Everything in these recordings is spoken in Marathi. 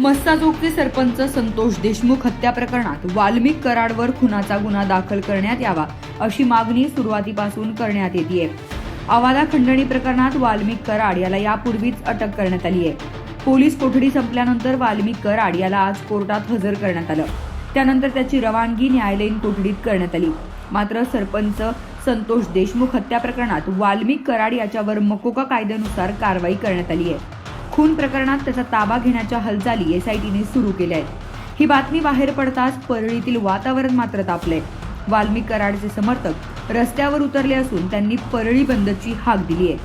मस्साजोगचे सरपंच संतोष देशमुख हत्या प्रकरणात वाल्मिक कराडवर खुनाचा गुन्हा दाखल करण्यात यावा अशी मागणी सुरुवातीपासून करण्यात येते आवाला खंडणी प्रकरणात वाल्मिक कराड याला यापूर्वीच अटक करण्यात आली आहे पोलीस कोठडी संपल्यानंतर वाल्मिक कराड याला आज कोर्टात हजर करण्यात आलं. त्यानंतर त्याची रवानगी न्यायालयीन कोठडीत करण्यात आली. मात्र सरपंच संतोष देशमुख हत्या प्रकरणात वाल्मिक कराड याच्यावर मकोका कायद्यानुसार कारवाई करण्यात आली आहे खून प्रकरणात त्याचा ताबा घेण्याच्या हालचाली एसआयटीने सुरू केल्या आहेत. ही बातमी बाहेर पडताच परळीतील वातावरण मात्र तापले वाल्मिक कराडचे समर्थक रस्त्यावर उतरले असून त्यांनी परळी बंदची हाक दिली आहे.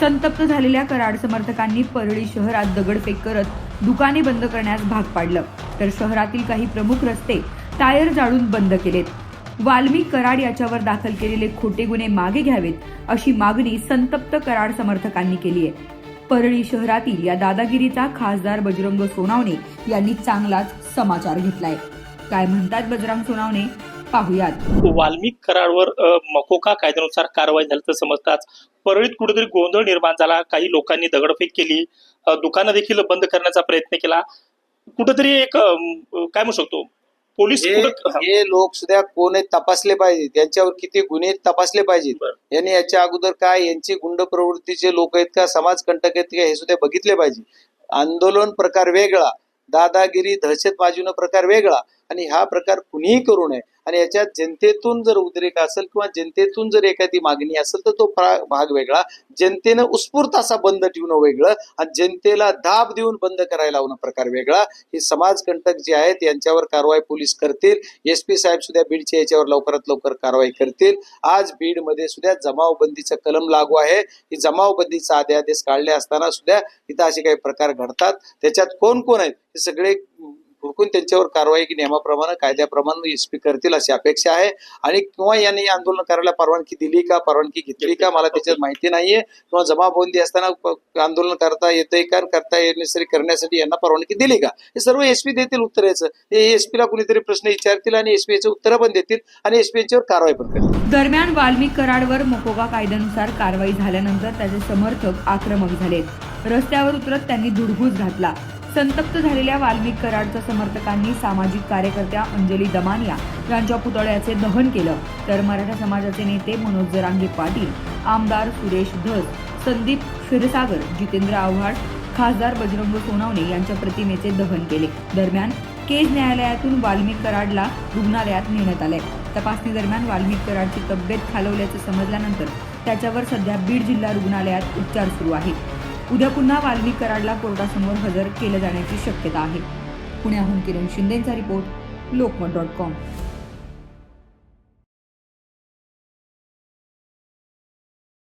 संतप्त झालेल्या कराड समर्थकांनी परळी शहरात दगडफेक करत दुकाने बंद करण्यास भाग पाडलं. तर शहरातील काही प्रमुख रस्ते टायर जाळून बंद केलेत. वाल्मिक कराड याच्यावर दाखल केलेले खोटे गुन्हे मागे घ्यावेत अशी मागणी संतप्त कराड समर्थकांनी केली आहे. परळी शहरातील या दादागिरीचा खासदार बजरंग सोनावणे यांनी चांगलाच समाचार घेतलाय. काय म्हणतात बजरंग सोनावणे? पाहुयात. वाल्मिक करारवर मकोका कायद्यानुसार कारवाई झाल्याचं समजताच परळीत कुठेतरी गोंधळ निर्माण झाला काही लोकांनी दगडफेक केली दुकानं देखील बंद करण्याचा प्रयत्न केला. कुठेतरी एक काय म्हणू शकतो? पोलीस हे लोक सुद्धा कोण आहेत तपासले पाहिजे. त्यांच्यावर किती गुन्हे आहेत तपासले पाहिजेत बरं. यांनी याच्या अगोदर काय यांची गुंड प्रवृत्तीचे लोक आहेत का समाज कंटक आहेत का हे सुद्धा बघितले पाहिजे. आंदोलन प्रकार वेगळा. दादागिरी दहशतबाजीनं प्रकार वेगळा. आणि हा प्रकार कुणीही करू नये. आणि याच्यात जनतेतून जर उद्रेक असेल किंवा जनतेतून जर एखादी मागणी असेल तर तो भाग वेगळा. जनतेनं उत्स्फूर्त असा बंद ठेवणं वेगळं आणि जनतेला दाब देऊन बंद करायला लावणं प्रकार वेगळा. हे समाजकंटक जे आहेत यांच्यावर कारवाई पोलीस करतील. एस पी साहेब सुद्धा बीडच्या याच्यावर लवकरात लवकर कारवाई करतील. आज बीडमध्ये सुद्धा जमावबंदीचा कलम लागू आहे. ही जमावबंदीचा अध्यादेश काढले असताना सुद्धा इथं असे काही प्रकार घडतात. त्याच्यात कोण कोण आहेत हे सगळे हुडकून त्यांच्यावर कारवाई की नियमाप्रमाणे कायद्याप्रमाणे एस पी करतील अशी अपेक्षा आहे. आणि किंवा यांनी आंदोलन करायला परवानगी दिली का परवानगी घेतली का मला त्याच्यात माहिती नाहीये. किंवा जमावबंदी असताना आंदोलन करता येतंय का करता येण्यासाठी करण्यासाठी यांना परवानगी दिली का? हे सर्व एसपी देतील उत्तर याचं हे एसपीला कुणीतरी प्रश्न विचारतील आणि एसपी याचे उत्तरं पण देतील आणि एसपी याच्यावर कारवाई पण करतील. दरम्यान वाल्मिक कराडवर मकोका कायद्यानुसार कारवाई झाल्यानंतर त्याचे समर्थक आक्रमक झालेत. रस्त्यावर उतरत त्यांनी धुडगूस घातला. संतप्त झालेल्या वाल्मिक कराडच्या समर्थकांनी सामाजिक कार्यकर्त्या अंजली दमानिया यांच्या पुतळ्याचे दहन केलं. तर मराठा समाजाचे नेते मनोज जरांगे पाटील आमदार सुरेश धस संदीप क्षीरसागर जितेंद्र आव्हाड खासदार बजरंग सोनावणे यांच्या प्रतिमेचे दहन केले. दरम्यान केज न्यायालयातून वाल्मिक कराडला रुग्णालयात नेण्यात आले तपासणी दरम्यान वाल्मिक कराडची तब्येत खालवल्याचं समजल्यानंतर त्याच्यावर सध्या बीड जिल्हा रुग्णालयात उपचार सुरू आहेत उद्या पुन्हा वाल्मी कराडला कोर्टासमोर हजर केलं जाण्याची शक्यता आहे. पुण्याहून किरण शिंदेचा रिपोर्ट लोकमत डॉट कॉम.